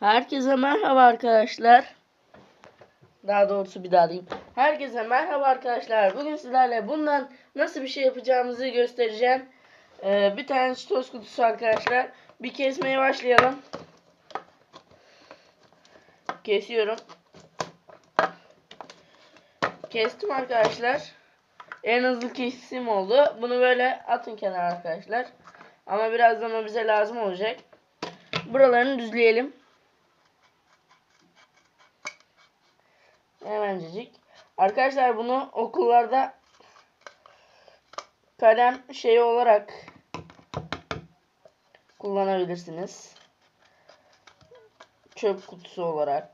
Herkese merhaba arkadaşlar. Daha doğrusu bir daha diyeyim. Herkese merhaba arkadaşlar. Bugün sizlerle bundan nasıl bir şey yapacağımızı göstereceğim. Ee, bir tane toz kutusu arkadaşlar. Bir kesmeye başlayalım. Kesiyorum. Kestim arkadaşlar. En hızlı kesim oldu. Bunu böyle atın kenara arkadaşlar. Ama birazdan o bize lazım olacak. Buralarını düzleyelim. Hemencecik. Arkadaşlar bunu okullarda kalem şeyi olarak kullanabilirsiniz. Çöp kutusu olarak.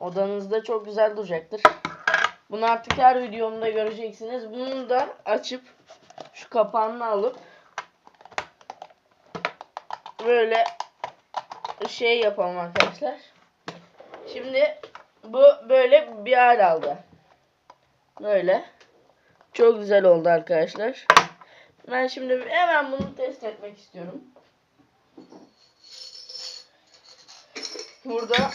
Odanızda çok güzel duracaktır. Bunu artık her videomda göreceksiniz. Bunu da açıp şu kapağını alıp böyle şey yapalım arkadaşlar. Şimdi bu böyle bir hal aldı. Böyle. Çok güzel oldu arkadaşlar. Ben şimdi hemen bunu test etmek istiyorum. Burada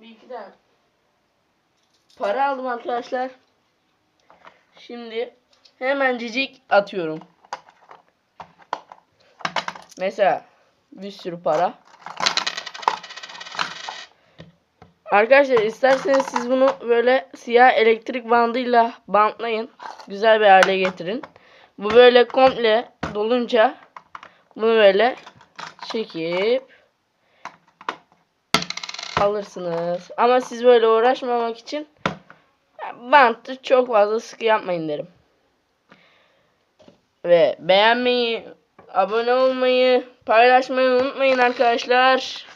bir iki tane para aldım arkadaşlar. Şimdi hemencecik atıyorum. Mesela bir sürü para. Arkadaşlar isterseniz siz bunu böyle siyah elektrik bandıyla bantlayın. Güzel bir hale getirin. Bu böyle komple dolunca bunu böyle çekip alırsınız. Ama siz böyle uğraşmamak için bantı çok fazla sıkı yapmayın derim. Ve beğenmeyi, abone olmayı, paylaşmayı unutmayın arkadaşlar.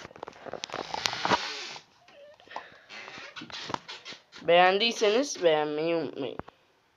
Beğendiyseniz beğenmeyi unutmayın.